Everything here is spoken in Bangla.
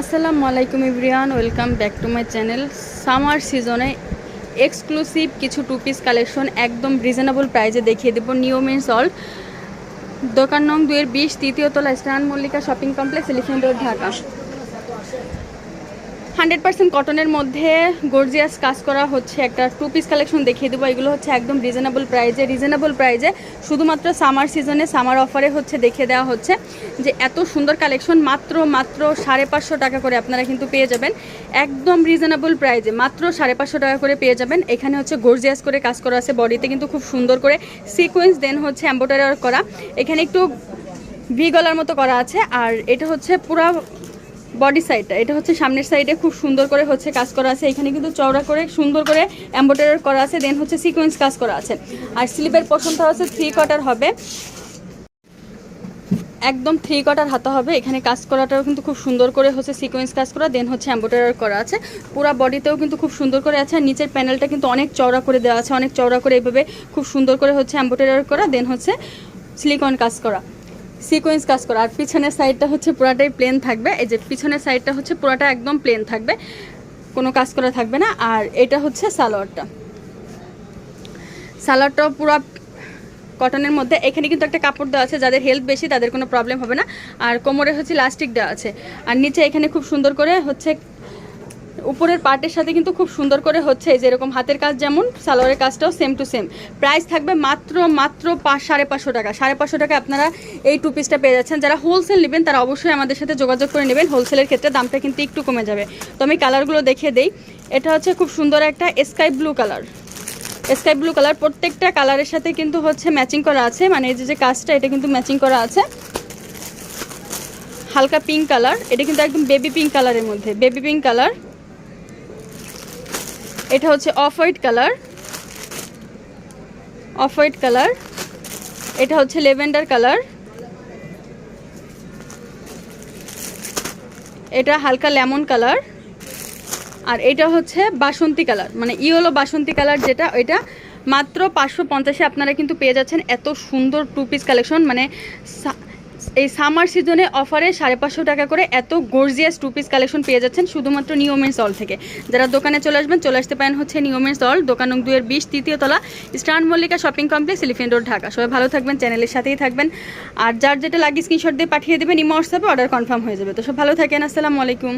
আসসালামু আলাইকুম ইব্রিয়ান welcome back to my channel. Summer season exclusive কিছু টু পিস কালেকশন একদম রিজনেবল প্রাইজে দেখিয়ে দেবো নিউ মেন সল্ট দোকান নং দুয়ের বিশ, তৃতীয় তলা Mallika shopping complex elephant road, Dhaka. Hundred percent কটনের মধ্যে গর্জিয়াস কাজ করা হচ্ছে একটা টু পিস কালেকশন দেখিয়ে দেবো। এগুলো হচ্ছে একদম রিজনেবল প্রাইজে রিজনেবল প্রাইজে শুধুমাত্র সামার সিজনে সামার অফারে হচ্ছে দেখিয়ে দেওয়া হচ্ছে যে এত সুন্দর কালেকশন মাত্র মাত্র সাড়ে পাঁচশো টাকা করে আপনারা কিন্তু পেয়ে যাবেন। একদম রিজনেবল প্রাইজে মাত্র সাড়ে পাঁচশো টাকা করে পেয়ে যাবেন। এখানে হচ্ছে গর্জিয়াস করে কাজ করা আছে বডিতে কিন্তু খুব সুন্দর করে। সিকোয়েন্স দেন হচ্ছে এম্বোটারি করা। এখানে একটু ভি গলার মতো করা আছে। আর এটা হচ্ছে পুরা বডি সাইডটা, এটা হচ্ছে সামনের সাইডে খুব সুন্দর করে হচ্ছে কাজ করা আছে। এখানে কিন্তু চওড়া করে সুন্দর করে এম্বোটারি করা আছে দেন হচ্ছে সিকোয়েন্স কাজ করা আছে। আর স্লিপের পোর্শনটা হচ্ছে থ্রি কোয়ার্টার হবে। একদম থ্রি কোয়ার্টার হাতা হবে। এখানে কাজ করাটাও কিন্তু খুব সুন্দর করে হচ্ছে সিকোয়েন্স কাজ করা দেন হচ্ছে এম্বোটারি করা আছে। পুরো বডিতেও কিন্তু খুব সুন্দর করে আছে, আর নিচের প্যানেলটা কিন্তু অনেক চওড়া করে দেওয়া আছে। অনেক চওড়া করে এইভাবে খুব সুন্দর করে হচ্ছে এম্বোটারি করা দেন হচ্ছে সিলিকন কাজ করা। সিকোয়েন্স কাজ করা। আর পিছনের সাইডটা হচ্ছে পুরাটাই প্লেন থাকবে। এই যে পিছনের সাইডটা হচ্ছে পুরাটা একদম প্লেন থাকবে। কোনো কাজ করা থাকবে না। আর এটা হচ্ছে সালোয়ারটা। সালোয়ারটাও পুরা কটনের মধ্যে। এখানে কিন্তু একটা কাপড় দেওয়া আছে। যাদের হেলথ বেশি, তাদের কোনো প্রবলেম হবে না। আর কোমরে হচ্ছে লাস্টিক দেওয়া আছে। আর নিচে এখানে খুব সুন্দর করে হচ্ছে উপরের পার্টের সাথে কিন্তু খুব সুন্দর করে হচ্ছে, এই যে এরকম হাতের কাজ যেমন, সালোয়ারের কাজটাও সেম টু সেম প্রাইস থাকবে মাত্র মাত্র পাঁচ, সাড়ে পাঁচশো টাকা। সাড়ে পাঁচশো টাকা আপনারা এই টু পিসটা পেয়ে যাচ্ছেন। যারা হোলসেল নেবেন, তারা অবশ্যই আমাদের সাথে যোগাযোগ করে নেবেন। হোলসেলের ক্ষেত্রে দামটা কিন্তু একটু কমে যাবে। তো আমি কালারগুলো দেখিয়ে দেই। এটা হচ্ছে খুব সুন্দর একটা sky blue colour sky blue colour প্রত্যেকটা কালারের সাথে কিন্তু হচ্ছে ম্যাচিং করা আছে। মানে এই যে যে কাজটা, এটা কিন্তু ম্যাচিং করা আছে। হালকা পিঙ্ক কালার এটা কিন্তু একদম বেবি পিঙ্ক কালারের মধ্যে। বেবি পিঙ্ক কালার এটা হচ্ছে off white colour. Off white colour. এটা হচ্ছে লেভেন্ডার কালার। এটা হালকা লেমন কালার। আর এটা হচ্ছে বাসন্তী কালার মানে ইয়েলো বাসন্তী কালার যেটা, ওইটা মাত্র পাঁচশো পঞ্চাশে আপনারা কিন্তু পেয়ে যাচ্ছেন এত সুন্দর টু পিস কালেকশন মানে এই সামার সিজনে অফারে সাড়ে পাঁচশো টাকা করে এত গর্জিয়াস টু পিস কালেকশন পেয়ে যাচ্ছেন শুধুমাত্র নিয়মের সল থেকে। যারা দোকানে চলে আসবেন, চলে আসতে পারেন হচ্ছে নিয়মের সল দোকান দুয়ের বিশ, তৃতীয় তলা, star Mallika shopping complex elephant road Dhaka. সবাই ভালো থাকবেন, চ্যানেলের সাথেই থাকবেন। আর যার যেটা লাগে স্ক্রিনশট দিয়ে পাঠিয়ে দেবেন ইমো হোয়াটসঅ্যাপে অর্ডার কনফার্ম হয়ে যাবে। তো সব ভালো থাকেন, আসসালামু আলাইকুম।